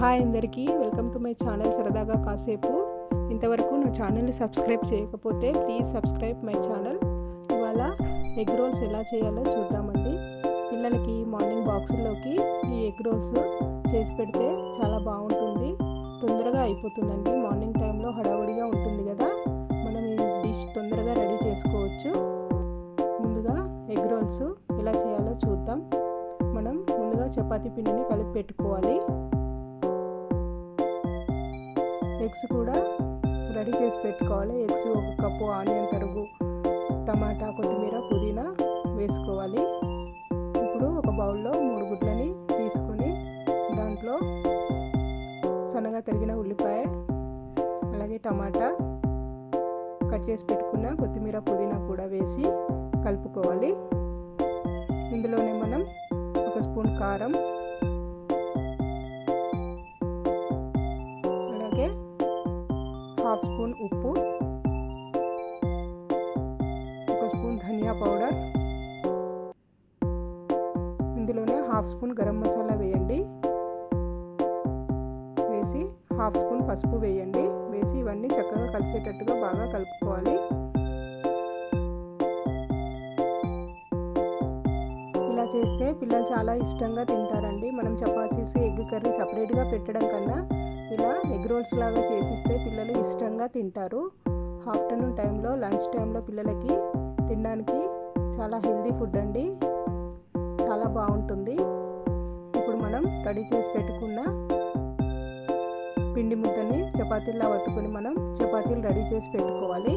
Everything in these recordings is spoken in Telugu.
హాయ్ అందరికీ వెల్కమ్ టు మై ఛానల్ సరదాగా కాసేపు. ఇంతవరకు నా ఛానల్ని సబ్స్క్రైబ్ చేయకపోతే ప్లీజ్ సబ్స్క్రైబ్ మై ఛానల్. ఇవాళ ఎగ్ రోల్స్ ఎలా చేయాలో చూద్దామండి. పిల్లలకి మార్నింగ్ బాక్సుల్లోకి ఈ ఎగ్ రోల్స్ చేసి పెడితే చాలా బాగుంటుంది. తొందరగా అయిపోతుందండి. మార్నింగ్ టైంలో హడావుడిగా ఉంటుంది కదా. మనం ఈ డిష్ తొందరగా రెడీ చేసుకోవచ్చు. ముందుగా ఎగ్ రోల్స్ ఎలా చేయాలో చూద్దాం. మనం ముందుగా చపాతీ పిండిని కలిపి పెట్టుకోవాలి. ఎగ్స్ కూడా రెడీ చేసి పెట్టుకోవాలి. ఎగ్స్ ఒక కప్పు ఆనియన్ తరుగు టమాటా కొత్తిమీర పుదీనా వేసుకోవాలి. ఇప్పుడు ఒక బౌల్లో మూడు గుడ్లని తీసుకొని దాంట్లో సన్నగా తరిగిన ఉల్లిపాయ అలాగే టమాటా కట్ చేసి పెట్టుకున్న కొత్తిమీర పుదీనా కూడా వేసి కలుపుకోవాలి. ఇందులోనే మనం ఒక స్పూన్ కారం హాఫ్ స్పూన్ ఉప్పు ఒక స్పూన్ ధనియా పౌడర్. ఇందులోనే హాఫ్ స్పూన్ గరం మసాలా వేయండి. వేసి హాఫ్ స్పూన్ పసుపు వేయండి. వేసి ఇవన్నీ చక్కగా కలిసేటట్టుగా బాగా కలుపుకోవాలి. ఇలా చేస్తే పిల్లలు చాలా ఇష్టంగా తింటారండి. మనం చపాతీస్ ఎగ్ కర్రీ సపరేట్గా పెట్టడం కన్నా ఇలా ఎగ్ రోల్స్ లాగా చేసిస్తే పిల్లలు ఇష్టంగా తింటారు. ఆఫ్టర్నూన్ టైంలో లంచ్ టైంలో పిల్లలకి తినడానికి చాలా హెల్దీ ఫుడ్ అండి. చాలా బాగుంటుంది. ఇప్పుడు మనం రెడీ చేసి పెట్టుకున్న పిండి ముద్దని చపాతీలా వత్తుకొని మనం చపాతీలు రెడీ చేసి పెట్టుకోవాలి.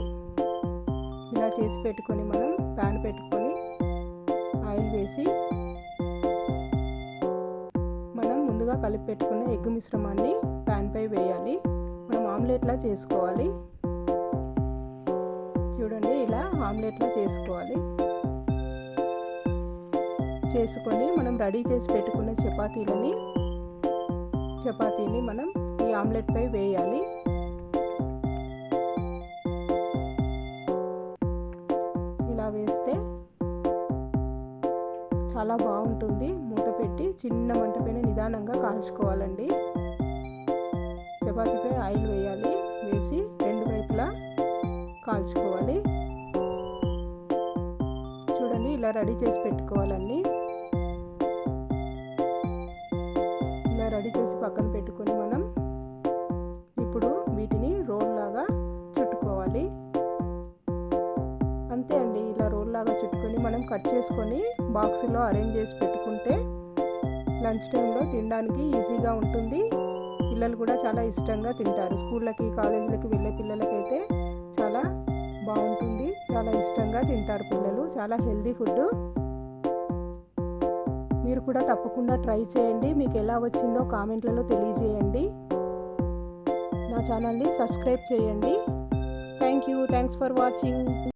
ఇలా చేసి పెట్టుకొని మనం ప్యాన్ పెట్టుకొని ఆయిల్ వేసి ముందుగా కలిపి పెట్టుకున్న ఎగ్ మిశ్రమాన్ని ప్యాన్పై వేయాలి. మనం ఆమ్లెట్లా చేసుకోవాలి. చూడండి ఇలా ఆమ్లెట్లా చేసుకోవాలి. చేసుకొని మనం రెడీ చేసి పెట్టుకున్న చపాతీలని చపాతీని మనం ఈ ఆమ్లెట్పై వేయాలి. చాలా బాగుంటుంది. మూత పెట్టి చిన్న మంట పైన నిదానంగా కాల్చుకోవాలండి. చపాతీపై ఆయిల్ వేయాలి. వేసి రెండు వైపులా కాల్చుకోవాలి. చూడండి ఇలా రెడీ చేసి పెట్టుకోవాలండి. ఇలా రెడీ చేసి పక్కన పెట్టుకొని మనం ఇప్పుడు వీటిని రోల్ కట్ చేసుకొని బాక్సులో అరేంజ్ చేసి పెట్టుకుంటే లంచ్ టైంలో తినడానికి ఈజీగా ఉంటుంది. పిల్లలు కూడా చాలా ఇష్టంగా తింటారు. స్కూళ్ళకి కాలేజీలకి వెళ్ళే పిల్లలకైతే చాలా బాగుంటుంది. చాలా ఇష్టంగా తింటారు పిల్లలు. చాలా హెల్దీ ఫుడ్. మీరు కూడా తప్పకుండా ట్రై చేయండి. మీకు ఎలా వచ్చిందో కామెంట్లలో తెలియజేయండి. నా ఛానల్ని సబ్స్క్రైబ్ చేయండి. Thank you. Thanks for watching.